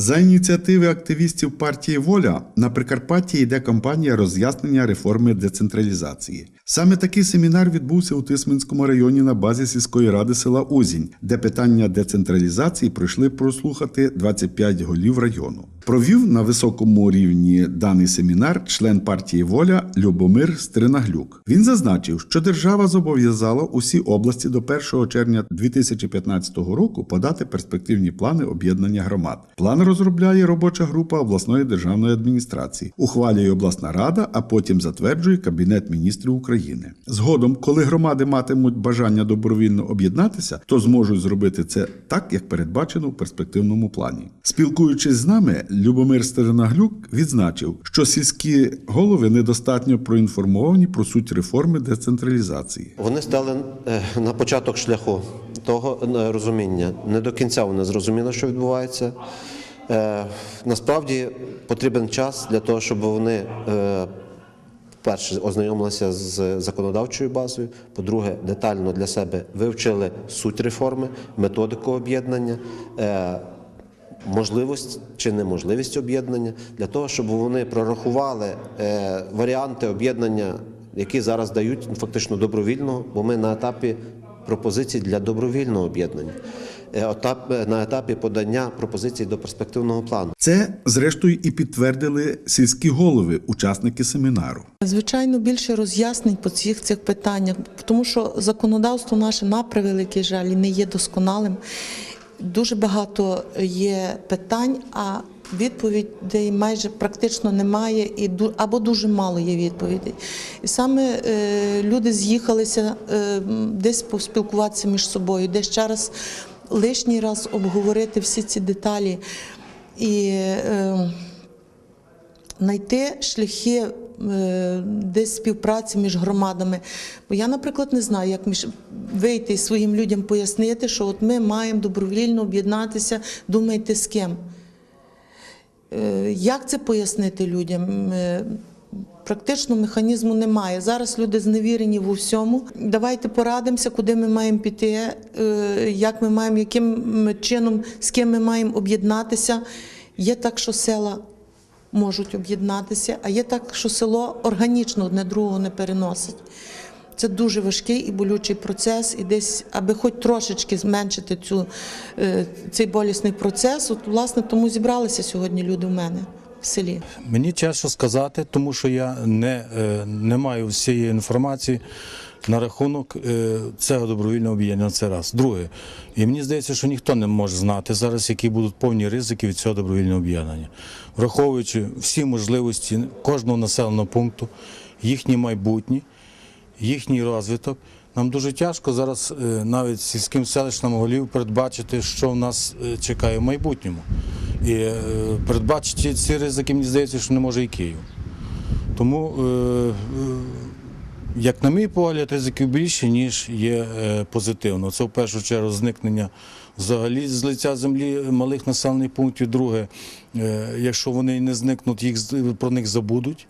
За ініціативи активістів партії Воля на Прикарпатті йде кампанія роз'яснення реформи децентралізації. Саме такий семінар відбувся у Тисменському районі на базі сільської ради села Узінь, де питання децентралізації пройшли прослухати 25 голів району. Провів на високому рівні даний семінар член партії Воля Любомир Стринаглюк. Він зазначив, що держава зобов'язала усі області до 1 червня 2015 року подати перспективні плани об'єднання громад. План розробляє робоча група обласної державної адміністрації, ухвалює обласна рада, а потім затверджує Кабінет міністрів України. Згодом, коли громади матимуть бажання добровільно об'єднатися, то зможуть зробити це так, як передбачено в перспективному плані. Спілкуючись з нами, Любомир Стернаглюк відзначив, що сільські голови недостатньо проінформовані про суть реформи децентралізації. Вони стали е, на початок шляху того е, розуміння. Не до кінця вони зрозуміли, що відбувається. Е, Насправді потрібен час для того, щоб вони перше ознайомилися з законодавчою базою, по-друге, детально для себе вивчили суть реформи, методику об'єднання. е, Можливість чи неможливість об'єднання для того, щоб вони прорахували е, варіанти об'єднання, які зараз дають фактично добровільного, бо ми на етапі пропозицій для добровільного об'єднання, етап, е, на етапі подання пропозицій до перспективного плану. Це, зрештою, і підтвердили сільські голови, учасники семінару. Звичайно, більше роз'яснень по цих цих питаннях, тому що законодавство наше на превеликий жаль не є досконалим. Дуже багато є питань, а відповідей майже практично немає, і ду- або дуже мало є відповідей. І саме е, люди з'їхалися е, десь поспілкуватися між собою, десь ще раз лишній раз обговорити всі ці деталі. І е, знайти шляхи е, десь співпраці між громадами. Бо я, наприклад, не знаю, як між вийти і своїм людям пояснити, що от ми маємо добровільно об'єднатися, думайте з ким. Е, Як це пояснити людям? Практично механізму немає. Зараз люди зневірені в усьому. Давайте порадимося, куди ми маємо піти, е, як ми маємо, яким чином, з ким ми маємо об'єднатися. Є так, що села можуть об'єднатися, а є так, що село органічно одне другого не переносить. Це дуже важкий і болючий процес, і десь, аби хоч трошечки зменшити цю, е, цей болісний процес, от власне тому зібралися сьогодні люди в мене в селі. Мені тяжко сказати, тому що я не, е, не маю всієї інформації на рахунок е, цього добровільного об'єднання. Це раз. Друге, і мені здається, що ніхто не може знати зараз, які будуть повні ризики від цього добровільного об'єднання, враховуючи всі можливості кожного населеного пункту, їхнє майбутнє, їхній розвиток. Нам дуже тяжко зараз е, навіть сільським селищним голів передбачити, що в нас чекає в майбутньому. І е, передбачити ці ризики, мені здається, що не може і Київ. Тому, е, е, як на мій погляд, ризиків більше, ніж є позитивно. Це в першу чергу зникнення взагалі з лиця землі малих населених пунктів. Друге, якщо вони не зникнуть, їх про них забудуть.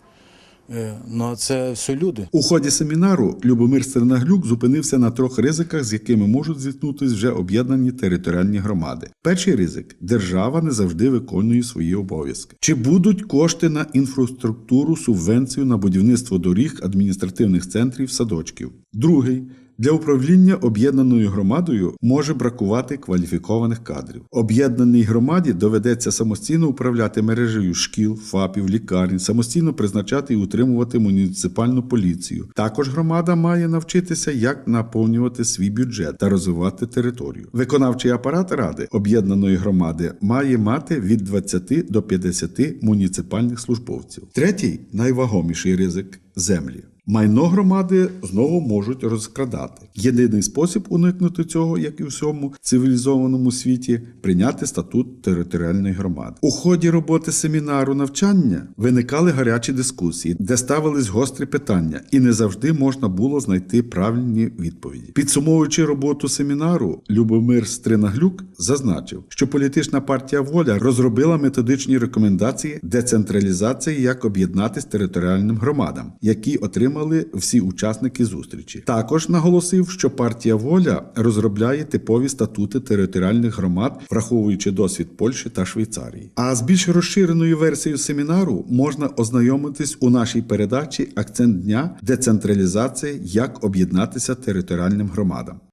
Е, Ну це все люди. У ході семінару Любомир Стернаглюк зупинився на трьох ризиках, з якими можуть зіткнутися вже об'єднані територіальні громади. Перший ризик держава не завжди виконує свої обов'язки. Чи будуть кошти на інфраструктуру, субвенцію на будівництво доріг, адміністративних центрів, садочків? Другий для управління об'єднаною громадою може бракувати кваліфікованих кадрів. Об'єднаній громаді доведеться самостійно управляти мережею шкіл, ФАПів, лікарень, самостійно призначати і утримувати муніципальну поліцію. Також громада має навчитися, як наповнювати свій бюджет та розвивати територію. Виконавчий апарат ради об'єднаної громади має мати від 20 до 50 муніципальних службовців. Третій найвагоміший ризик землі. Майно громади знову можуть розкрадати. Єдиний спосіб уникнути цього, як і в всьому цивілізованому світі, прийняти статут територіальної громади. У ході роботи семінару навчання виникали гарячі дискусії, де ставились гострі питання, і не завжди можна було знайти правильні відповіді. Підсумовуючи роботу семінару, Любомир Стринаглюк зазначив, що політична партія Воля розробила методичні рекомендації децентралізації, як об'єднатись територіальним громадам, які отримали підтримали всі учасники зустрічі. Також наголосив, що партія Воля розробляє типові статути територіальних громад, враховуючи досвід Польщі та Швейцарії. А з більш розширеною версією семінару можна ознайомитись у нашій передачі Акцент дня децентралізація як об'єднатися територіальним громадам.